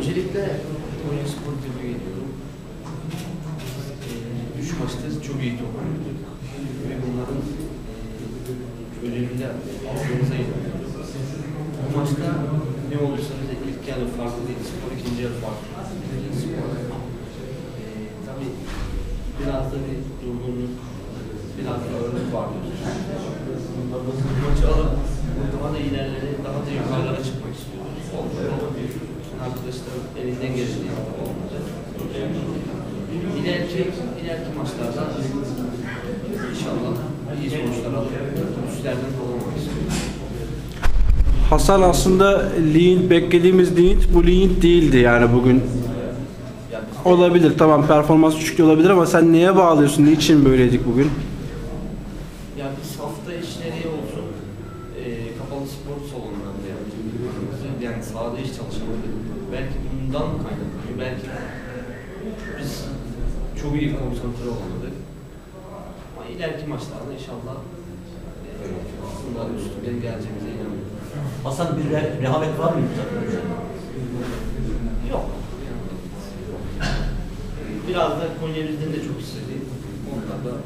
öncelikle Konya Spor tebrik ediyorum. Ee, üç maçta çok iyi top oynadık. Ve bunların e, de aldığımıza inanıyorum. Bu maçta ne olursa bize ilk yarı farklı değil, spor ikinci yarı farklı. Spor. Ee, tabii biraz da bir durgunluk, biraz da ağırlık vardı. Arkadaşlar elinden geleni yaptı olmadı. İleriki, ileriki maçlarda inşallah iyi sonuçlar alıp üstlerden istiyoruz. Hasan aslında Lean beklediğimiz Lean bu Lean değildi yani bugün. Olabilir tamam performans düşük olabilir ama sen neye bağlıyorsun? Niçin böyleydik bugün? Ya biz hafta işleri olsun, e, kapalı spor salonlarında yani, yani sahada hiç çalışamadık. Belki bundan kaynaklanıyor, belki biz çok iyi konsantre olamadık. Ama ileriki maçlarda inşallah e, bundan üstünden geleceğimize inanıyorum. Hasan bir re- rehavet var mıydı takımda? Yok. Biraz da Konya de çok istedi. Onlar da